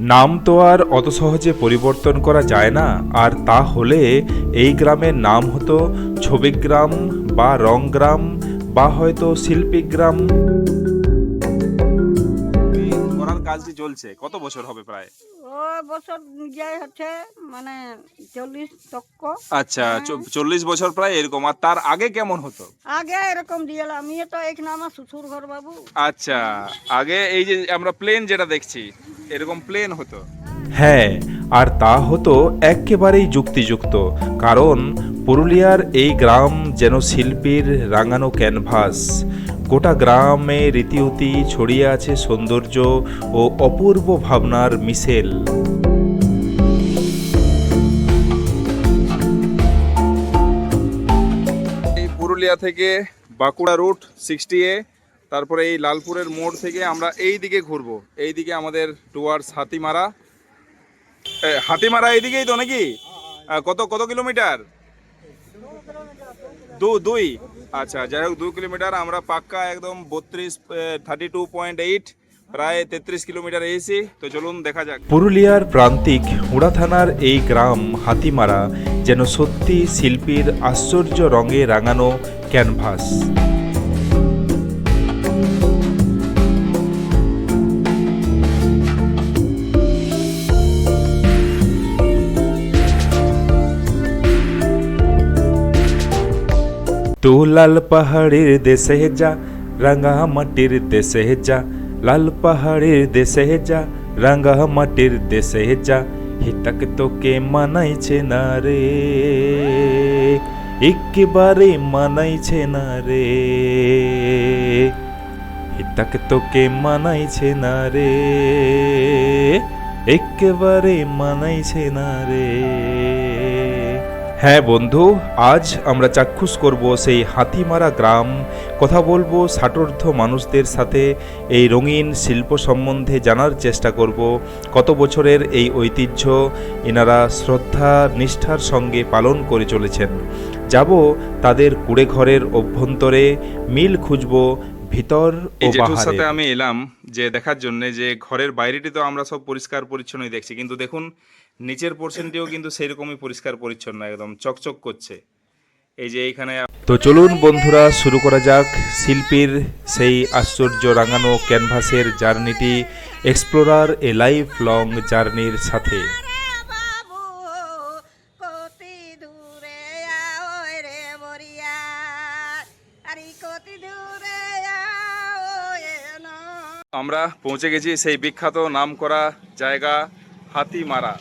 নাম তো আর অত সহজে পরিবর্তন করা যায় না। আর তা হলে এই গ্রামের নাম হতো ছবিগ্রাম বা রংগ্রাম বা হয়তো শিল্পীগ্রাম। কাজটি চলছে? কত বছর হবে প্রায়? ও বছর যাই হচ্ছে মানে চল্লিশ তক্ক। আচ্ছা চল্লিশ বছর প্রায় এরকম। আর তার আগে কেমন হতো? আগে এরকম দিয়েলাম আমি তো এখানে আমার শ্বশুর ঘর বাবু। আচ্ছা আগে এই যে আমরা প্লেন যেটা দেখছি এরকম প্লেন হতো? হ্যাঁ আর তা হতো একেবারেই যুক্তিযুক্ত। কারণ পুরুলিয়ার এই গ্রাম যেন শিল্পীর রাঙানো ক্যানভাস। গোটা গ্রামে রীতিউতি ছড়িয়ে আছে সৌন্দর্য ও অপূর্ব ভাবনার মিশেল। পুরুলিয়া থেকে বাঁকুড়া রুট সিক্সটি এ, তারপরে এই লালপুরের মোড় থেকে আমরা এই দিকে ঘুরবো। এই দিকে আমাদের টুয়ার্ডস হাতিমারা। হাতিমারা এইদিকেই তো নাকি? কত কত কিলোমিটার? দু, দুই। আচ্ছা যাই হোক দু কিলোমিটার, আমরা পাক্কা একদম বত্রিশ থার্টি টু পয়েন্ট এইট প্রায় তেত্রিশ কিলোমিটার এসেছি তো চলুন, দেখা যাক। পুরুলিয়ার প্রান্তিক উড়া থানার এই গ্রাম হাতিমারা যেন সত্যি শিল্পীর আশ্চর্য রঙে রাঙানো ক্যানভাস। তু লাল পাহাড়ের দেশে যা রাঙা মাটির দেশে যা লাল পাহাড়ের দেশে যা রাঙা মাটির দেশে যা হিতাক তোকে মানাইছে না রে একেবারে মানাইছে না রে হিতাক তোকে মানাইছে না রে একেবারে মানাইছে না রে হ্যাঁ বন্ধু আজ আমরা চাক্ষুষ করব সেই হাতিমারা গ্রাম। কথা বলব ষাটোর্ধ মানুষদের সাথে এই রঙিন শিল্প সম্বন্ধে জানার চেষ্টা করব। কত বছরের এই ঐতিহ্য এনারা শ্রদ্ধা নিষ্ঠার সঙ্গে পালন করে চলেছেন। যাব তাদের কুড়ে ঘরের অভ্যন্তরে মিল খুঁজব ভিতর ও বাহারে। সাথে আমি এলাম যে দেখার জন্য যে ঘরের বাইরেটি তো আমরা সব পরিষ্কার পরিচ্ছন্নই দেখছি। কিন্তু দেখুন নিচের পোর্শনটিও কিন্তু সেরকমই পরিষ্কার পরিচ্ছন্ন একদম চকচক করছে। এই যে এইখানে তো চলুন বন্ধুরা শুরু করা যাক শিল্পীর সেই আশ্চর্য রাঙানো ক্যানভাসের জার্নিটি এক্সপ্লোরার এ লাইফ লং জার্নির সাথে। আমরা পৌঁছে গেছি সেই বিখ্যাত নামকরা জায়গা হাতিমারা।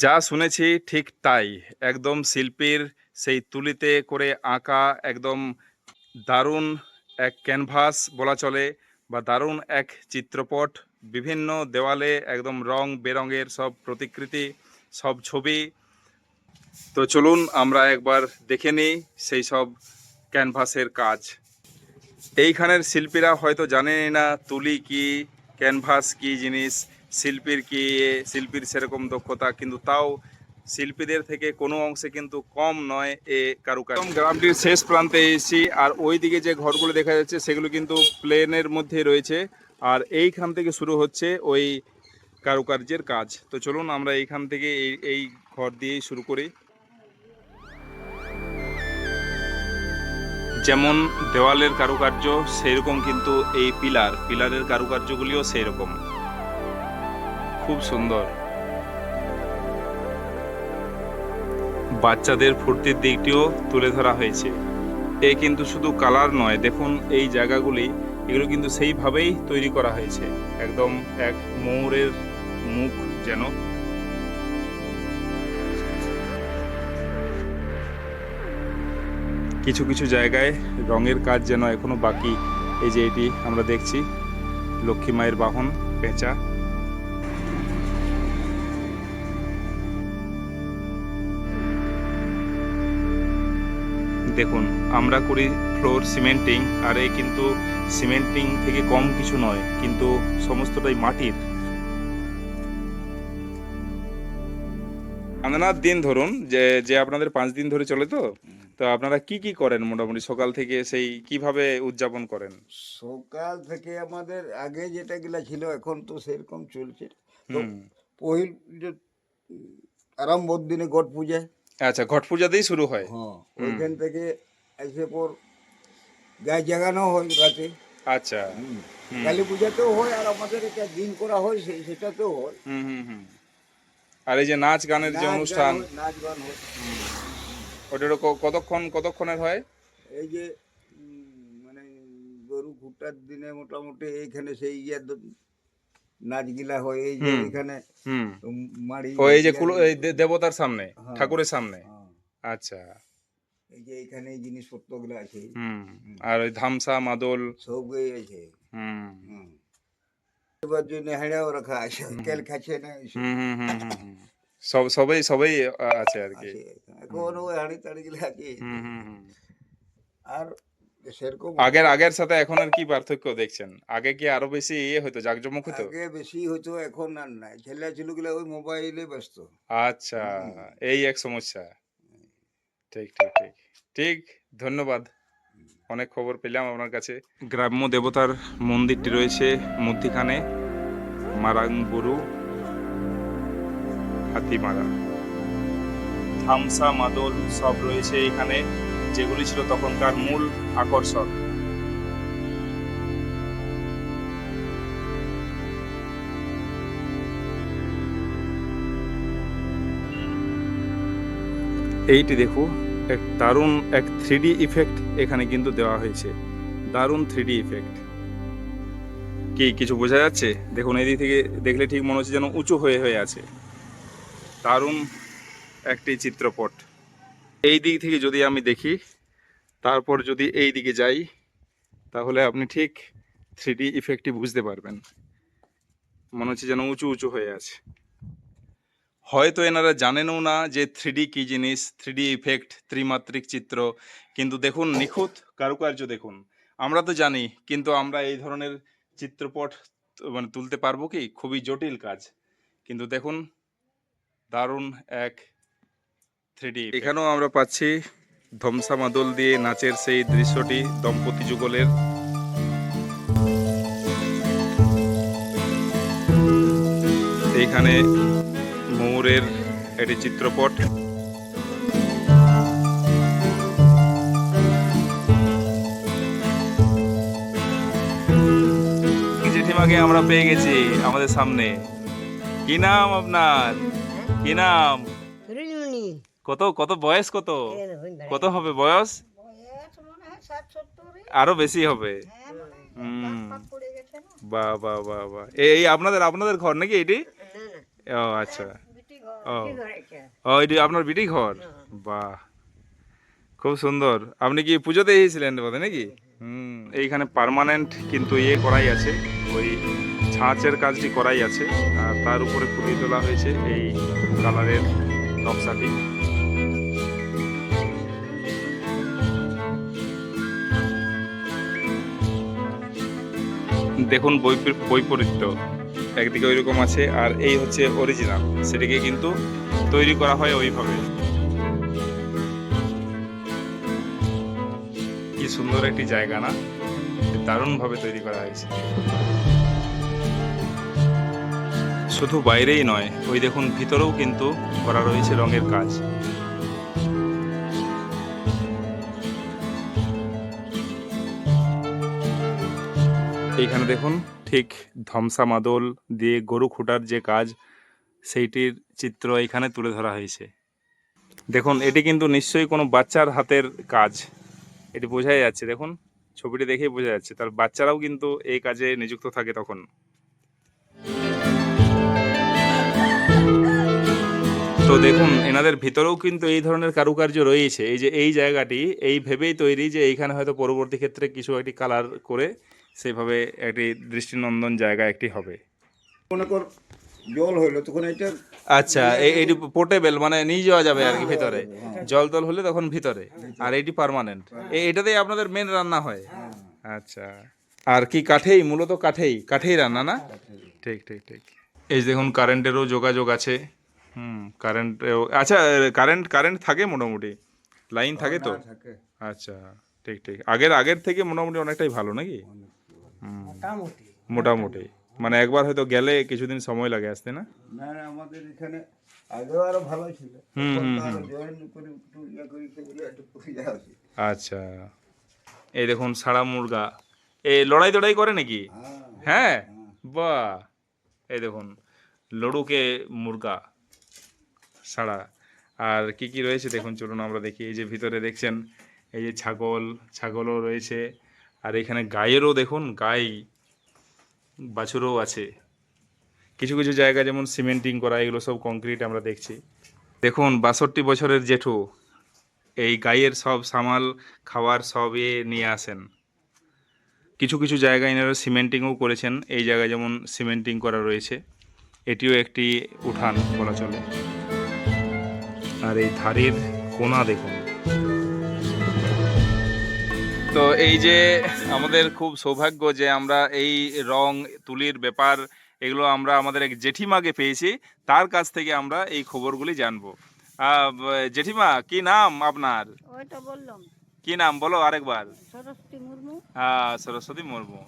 যা শুনেছি ঠিক তাই। একদম শিল্পীর সেই তুলিতে করে আঁকা একদম দারুণ এক ক্যানভাস বলা চলে বা দারুণ এক চিত্রপট, বিভিন্ন দেওয়ালে একদম রং বেরঙের সব প্রতিকৃতি, সব ছবি। তো চলুন আমরা একবার দেখে নিই সেই সব ক্যানভাসের কাজ। এইখানের শিল্পীরা হয়তো জানেনই না তুলি কি, ক্যানভাস কি জিনিস শিল্পীর কি, শিল্পীর সেরকম দক্ষতা, কিন্তু তাও শিল্পীদের থেকে কোনো অংশে কিন্তু কম নয় এ কারুকাজ গ্রামটির শেষ প্রান্তে এসেছি, আর ওই দিকে যে ঘরগুলো দেখা যাচ্ছে সেগুলো কিন্তু প্লেনের মধ্যে রয়েছে। আর এইখান থেকে শুরু হচ্ছে ওই কারুকার্যের কাজ। তো চলুন আমরা এইখান থেকে এই এই ঘর দিয়েই শুরু করি। যেমন দেওয়ালের কারুকার্য, সেরকম কিন্তু এই পিলার। পিলারের কারুকার্যগুলিও সেই রকম খুব সুন্দর। বাচ্চাদের ফুর্তির দিকটিও তুলে ধরা হয়েছে। এ কিন্তু শুধু কালার নয়, দেখুন এই জায়গাগুলি, এগুলো কিন্তু সেইভাবেই তৈরি করা হয়েছে। একদম এক ময়ূরের মুখ যেন। কিছু কিছু জায়গায় রঙের কাজ যেন এখনও বাকি। এই যে এটি আমরা দেখছি, লক্ষ্মী মায়ের বাহন, পেঁচা। দেখুন আমরা করি ফ্লোর সিমেন্টিং আর এ কিন্তু সিমেন্টিং থেকে কম কিছু নয় কিন্তু সমস্তটাই মাটির। আনার দিন ধরুন যে যে আপনাদের পাঁচ দিন ধরে চলে তো? তো আপনারা কি কি করেন মোটামুটি? সকাল থেকে সেই কীভাবে উদযাপন করেন? সকাল থেকে আমাদের আগে যেটা গুলা ছিল এখন তো সেরকম চলছে। তো পহিল আরম্ভর দিনে গট পূজা আচ্ছা ঘট পূজাতেই শুরু হয়। হ্যাঁ ওইখান থেকে এসে পর গায়ে জাগানো হয় রাতে। আচ্ছা। কালী পূজাতেও হয় আর আমাদের এটা দিন করা হয় সেই সেটাতেও হয়। হুম হুম হুম। আর এই যে নাচ গানের যে অনুষ্ঠান নাচ গান হয়। ওটারও কতক্ষণ কতক্ষণের হয়? এই যে মানে গরু খুঁটার দিনে মোটামুটি এইখানে সেই ইয়ে নাচগিলা হয় এই যে এখানে এই যে দেবতার সামনে হ্যাঁ। ঠাকুরের সামনে। হ্যাঁ, আচ্ছা। এই যে এখানে এই জিনিসপত্রগুলো আছে। হুম আর ওই ধামসা মাদল। সব গই আছে। হুম। এবার জন্য হেঁড়াও রাখা আছে কেল খাচ্ছে না হুম হুম হুম হুম, হুম। সব সবাই সবাই আছে আর কি। এখন ওই হাঁড়ি টাড়ি গুলো আছে আর সেরকম আগের আগের সাথে এখন আর কি পার্থক্য দেখছেন? আগে কি আরও বেশি ইয়ে হতো জাকজমক হতো আগে বেশি হতো এখন আর নাই। ছেলে ছেলেগুলো ওই মোবাইলে ব্যস্ত। আচ্ছা এই এক সমস্যা। ঠিক ঠিক ঠিক। ঠিক ধন্যবাদ। অনেক খবর পেলাম আপনার কাছে। গ্রাম্য দেবতার মন্দিরটি রয়েছে মধ্যিখানে মারাংবুরু হাতিমারা। থামসা মাদল সব রয়েছে এখানে। যেগুলি ছিল তখনকার মূল আকর্ষণ। এইটি দেখো, এক দারুণ এক থ্রি ইফেক্ট এখানে কিন্তু দেওয়া হয়েছে। দারুণ থ্রি ইফেক্ট কি, কিছু বোঝা যাচ্ছে? দেখুন এই দিক থেকে দেখলে ঠিক মনে হচ্ছে যেন উঁচু হয়ে হয়ে আছে। দারুণ একটি চিত্রপট। এই দিক থেকে যদি আমি দেখি, তারপর যদি এই দিকে যাই, তাহলে আপনি ঠিক থ্রি ডি ইফেক্টটি বুঝতে পারবেন। মনে হচ্ছে যেন উঁচু উঁচু হয়ে আছে। হয়তো এনারা জানেনও না যে থ্রিডি কী জিনিস থ্রিডি ইফেক্ট ত্রিমাত্রিক চিত্র। কিন্তু দেখুন, নিখুঁত কারুকার্য দেখুন। আমরা তো জানি, কিন্তু আমরা এই ধরনের চিত্রপট মানে তুলতে পারব কি? খুবই জটিল কাজ। কিন্তু দেখুন, দারুণ এক থ্রিডি এখানেও আমরা পাচ্ছি ধমসা মাদল দিয়ে নাচের সেই দৃশ্যটি দম্পতি যুগলের। এইখানে ময়ূরের একটি চিত্রপট। জেঠিমাকে আমরা পেয়ে গেছি আমাদের সামনে? কি নাম আপনার? কি নাম? কত কত বয়স কত? কত হবে বয়স? হয় আরও বেশি হবে। হ্যাঁ মানে বাহ বাহ এই আপনাদের আপনাদের ঘর নাকি এটি? ও আচ্ছা। ও। ঘর এটা। ও এটি আপনার বিটি ঘর? বাহ। খুব সুন্দর। আপনি কি পুজোতে এসেছিলেন বোধ নাকি? হুম এইখানে পার্মানেন্ট কিন্তু ইয়ে করাই আছে। ওই ছাঁচের কাজটি করাই আছে। আর তার উপরে ফুটিয়ে তোলা হয়েছে এই কালারের নকশাটি দেখুন বই বৈপরীত্য একদিকে ওইরকম আছে, আর এই হচ্ছে অরিজিনাল সেটাকে কিন্তু তৈরি করা হয় ওইভাবে। কি সুন্দর একটি জায়গা না? দারুণ ভাবে তৈরি করা হয়েছে। শুধু বাইরেই নয়, ওই দেখুন ভিতরেও কিন্তু করা রয়েছে রঙের কাজ। এইখানে দেখুন, ঠিক ধমসা মাদল দিয়ে গরু খুঁটার যে কাজ, সেইটির চিত্র এখানে তুলে ধরা হয়েছে। দেখুন, এটি কিন্তু নিশ্চয়ই কোনো বাচ্চার হাতের কাজ। এটি বোঝাই যাচ্ছে, দেখুন, ছবিটি দেখেই বোঝা যাচ্ছে, তার বাচ্চারাও কিন্তু এই কাজে নিযুক্ত থাকে তখন। তো দেখুন, এনাদের ভিতরেও কিন্তু এই ধরনের কারুকার্য রয়েছে। এই যে এই জায়গাটি, এই ভেবেই তৈরি যে এইখানে হয়তো পরবর্তী ক্ষেত্রে কিছু একটি কালার করে সেইভাবে একটি দৃষ্টিনন্দন জায়গা একটি হবে। মনে কর জল হইল তখন এটা আচ্ছা এই পোর্টেবল মানে নিয়ে যাওয়া যাবে আর কি ভিতরে। জল তল হলে তখন ভিতরে আর এইটি পার্মানেন্ট এটাতেই আপনাদের মেন রান্না হয়। আচ্ছা আর কি কাঠেই? মূলত কাঠেই কাঠেই রান্না না? ঠিক ঠিক ঠিক। এই দেখুন কারেন্টেরও যোগাযোগ আছে। হুম কারেন্টেও আচ্ছা কারেন্ট কারেন্ট থাকে মোটামুটি? লাইন থাকে তো? আচ্ছা ঠিক ঠিক। আগের আগের থেকে মোটামুটি অনেকটাই ভালো নাকি? হুম, মোটামুটি। মানে একবার হয়তো গেলে কিছুদিন সময় লাগে আসতে না? না না আমাদের এখানে আগেও আরও ভালো ছিল। ইয়ে আছে। আচ্ছা। এই দেখুন সারা মুরগা। এই লড়াই দড়াই করে নাকি? হ্যাঁ। হ্যাঁ? বাহ। এই দেখুন লড়ুকে মুরগা সাড়া আর কি কি রয়েছে দেখুন চলুন আমরা দেখি। এই যে ভিতরে দেখছেন এই যে ছাগল ছাগলও রয়েছে। আর এখানে গায়েরও দেখুন, গাই, বাছুরও আছে। কিছু কিছু জায়গা যেমন সিমেন্টিং করা, এগুলো সব কংক্রিট আমরা দেখছি। দেখুন, বাষট্টি বছরের জেঠু এই গায়ের সব সামাল, খাওয়ার সব এ নিয়ে আসেন। কিছু কিছু জায়গায় এনারা সিমেন্টিংও করেছেন, এই জায়গায় যেমন সিমেন্টিং করা রয়েছে, এটিও একটি উঠান বলা চলে। আর এই ধারের কোনা দেখুন। তো এই যে আমাদের খুব সৌভাগ্য যে আমরা এই রং তুলির ব্যাপার এগুলো আমরা আমাদের এক জেঠিমাকে পেয়েছি। তার কাছ থেকে আমরা এই খবরগুলি জানব। আহ, জেঠিমা কি নাম আপনার? কি নাম? বলো আরেকবার। সরস্বতী মুর্মু। হ্যাঁ সরস্বতী মুর্মু।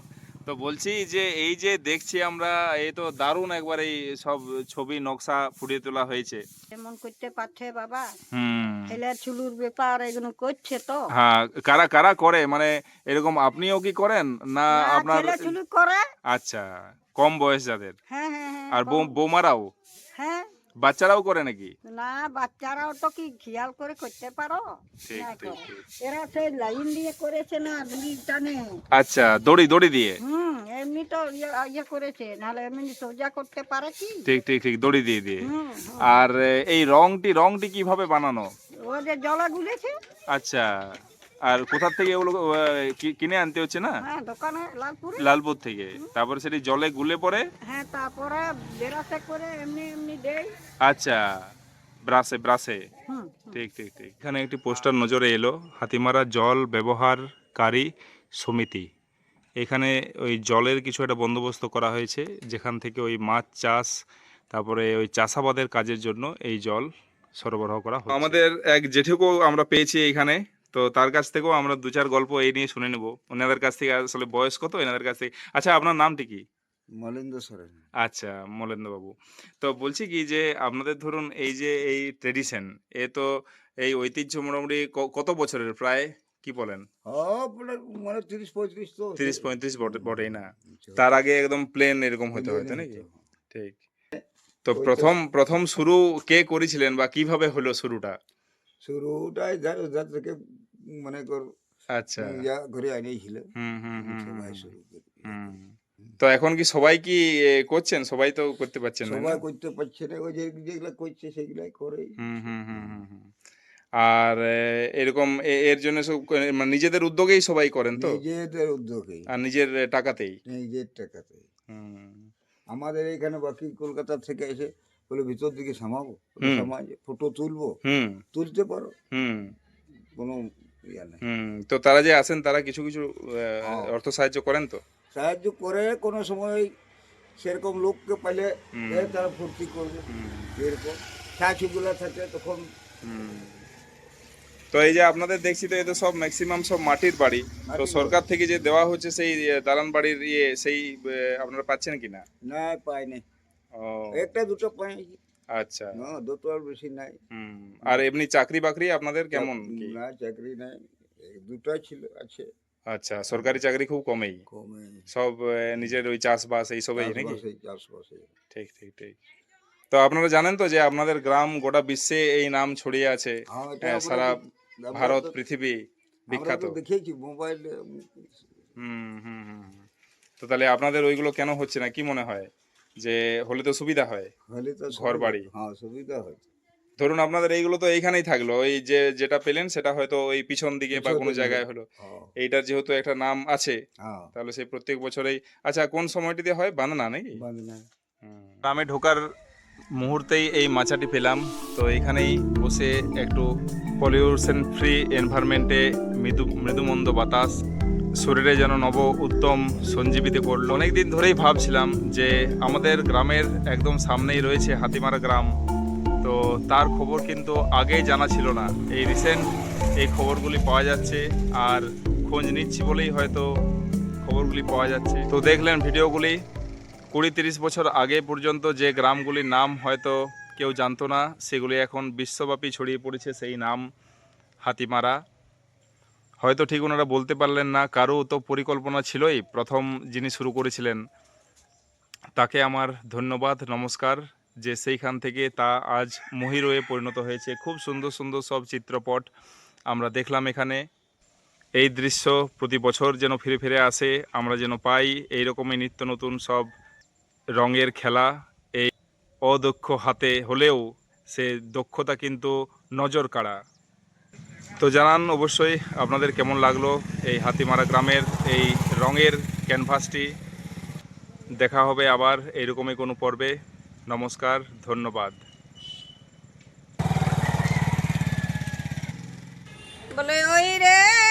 তো বলছি যে এই যে দেখছি আমরা এই তো দারুণ একবার এই সব ছবি নকশা ফুটিয়ে তোলা হয়েছে। এমন করতে পারছে বাবা। হুম। ছেলে ছুলুর ব্যাপার এগুলো করছে তো। হ্যাঁ কারা কারা করে? মানে এরকম আপনিও কি করেন? না আপনার ছেলে ছুলু করে। আচ্ছা কম বয়স যাদের। হ্যাঁ হ্যাঁ হ্যাঁ আর বৌমারাও? হ্যাঁ। বাচ্চারাও করে নাকি? না বাচ্চারাও তো কি খেয়াল করে করতে পারো। এরা সেই লাইন দিয়ে করেছে না দুই টানে। আচ্ছা দড়ি দড়ি দিয়ে? হুম এমনি তো ইয়ে ইয়ে করেছে নাহলে এমনি সোজা করতে পারে কি? ঠিক ঠিক ঠিক দড়ি দিয়ে দিয়ে। আর এই রংটি রংটি কীভাবে বানানো? ও যে জলে গুলেছে? আচ্ছা। আর কোথা থেকে ওগুলো কি- কিনে আনতে হচ্ছে না? হ্যাঁ দোকানে লালপুরে। লালপুর থেকে। তারপরে সেটি জলে গুলে পরে হ্যাঁ তারপরে বেরাসে করে এমনি এমনি দেয় আচ্ছা ব্রাশে ব্রাশে ঠিক ঠিক ঠিক। এখানে একটি পোস্টার নজরে এলো হাতিমারা জল ব্যবহারকারী সমিতি। এখানে ওই জলের কিছু একটা বন্দোবস্ত করা হয়েছে যেখান থেকে ওই মাছ চাষ তারপরে ওই চাষাবাদের কাজের জন্য এই জল সরবরাহ করা আমাদের এক জেঠুকেও আমরা পেয়েছি এখানে। তো তার কাছ থেকেও আমরা দু চার গল্প এই নিয়ে শুনে নেব। ওনাদের কাছ থেকে আসলে বয়স কত? এনাদের কাছ থেকে আচ্ছা আপনার নামটি কি? মলেন্দ্র সরেন। আচ্ছা মলেন্দ্র বাবু তো বলছি কি যে আপনাদের ধরুন এই যে এই ট্রেডিশন এ তো এই ঐতিহ্য মোটামুটি কত বছরের? প্রায় কি বলেন? হ্যাঁ মানে মানে তিরিশ পঁয়ত্রিশ তো। তিরিশ পঁয়ত্রিশ বটে বটেই না। তার আগে একদম প্লেন এরকম হতে হতো নাকি ঠিক। তো প্রথম প্রথম শুরু কে করেছিলেন বা কীভাবে হলো শুরুটা? শুরুটাই যার থেকে মানে কর আচ্ছা। ইয়া করে আনিয়েছিল সবাই শুরু তো এখন কি সবাই কি করছেন? সবাই তো করতে পারছেন সবাই করতে পারছে না ওই যে যেগুলা করছে সেগুলাই করে হুম হুম হুম হুম হুম। আর এরকম এর জন্য সব মানে নিজেদের উদ্যোগেই সবাই করেন তো? নিজেদের উদ্যোগে আর নিজের টাকাতেই? নিজের টাকাতে হুম। আমাদের এখানে বাকি কলকাতা থেকে এসে বলে ভিতর দিকে সামাবো সামাই ফটো তুলবো তুলতে পারো। কোনো ইয়া নেই। তো তারা যে আসেন তারা কিছু কিছু হ্যাঁ। অর্থ সাহায্য করেন তো? সাহায্য করে কোনো সময় সেরকম লোককে পাইলে তারা ফুর্তি করবে। এরকম ছাছুগুলো থাকে তখন হুম। তো এই যে আপনাদের দেখছি তো এই তো সব ম্যাক্সিমাম সব মাটির বাড়ি। তো সরকার থেকে যে দেওয়া হচ্ছে সেই দালান বাড়ির ইয়ে সেই আপনারা পাচ্ছেন কিনা? না পাই নাই। একটা দুটো পাই আচ্ছা। দুটো আর বেশি নাই। আর এমনি চাকরি বাকরি আপনাদের কেমন না চাকরি নাই। দুটোই ছিল আছে। আচ্ছা সরকারি চাকরি খুব কমেই। কমে। সব নিজের ওই চাষবাস এইসবই নাকি? ঠিক ঠিক ঠিক। তো আপনারা জানেন তো যে আপনাদের গ্রাম গোটা বিশ্বে এই নাম ছড়িয়ে আছে। হ্যাঁ, সারা ভারত পৃথিবী বিখ্যাত। দেখেছি মোবাইলে। হুম হুম হুম। তো তাহলে আপনাদের ওইগুলো কেন হচ্ছে না? কি মনে হয়? যে হলে তো সুবিধা হয় হলে তো ঘর বাড়ি। হ্যাঁ সুবিধা হয়। ধরুন আপনাদের এইগুলো তো এইখানেই থাকল ওই যে যেটা পেলেন সেটা হয়তো ওই পিছন দিকে বা কোনো জায়গায় হলো। এইটার যেহেতু একটা নাম আছে হ্যাঁ। তাহলে সেই প্রত্যেক বছরেই আচ্ছা কোন সময়টিতে হয়? বানানা নাকি? গ্রামে ঢোকার মুহূর্তেই এই মাচাটি পেলাম। তো এখানেই বসে একটু পলিউশন ফ্রি এনভায়রনমেন্টে মৃদু মৃদুমন্দ বাতাস। শরীরে যেন নব উত্তম সঞ্জীবিত করল। অনেকদিন ধরেই ভাবছিলাম যে আমাদের গ্রামের একদম সামনেই রয়েছে হাতিমারা গ্রাম। তো তার খবর কিন্তু আগেই জানা ছিল না। এই রিসেন্ট এই খবরগুলি পাওয়া যাচ্ছে আর খোঁজ নিচ্ছি বলেই হয়তো খবরগুলি পাওয়া যাচ্ছে। তো দেখলেন ভিডিওগুলি, কুড়ি তিরিশ বছর আগে পর্যন্ত যে গ্রামগুলির নাম হয়তো কেউ জানতো না, সেগুলি এখন বিশ্বব্যাপী ছড়িয়ে পড়েছে সেই নাম হাতিমারা। হয়তো ঠিক ওনারা বলতে পারলেন না কারও তো পরিকল্পনা ছিলই। প্রথম যিনি শুরু করেছিলেন, তাকে আমার ধন্যবাদ, নমস্কার, যে সেইখান থেকে তা আজ মহিরয়ে পরিণত হয়েছে। খুব সুন্দর সুন্দর সব চিত্রপট আমরা দেখলাম এখানে। এই দৃশ্য প্রতি বছর যেন ফিরে ফিরে আসে, আমরা যেন পাই এই রকমই নিত্য নতুন সব রঙের খেলা। এই অদক্ষ হাতে হলেও সে দক্ষতা কিন্তু নজর কাড়া তো জানান অবশ্যই আপনাদের কেমন লাগল এই হাতিমারা গ্রামের এই রঙের ক্যানভাসটি। দেখা হবে আবার এইরকমই কোনো পর্বে। নমস্কার, ধন্যবাদ। বলে, ওই রে!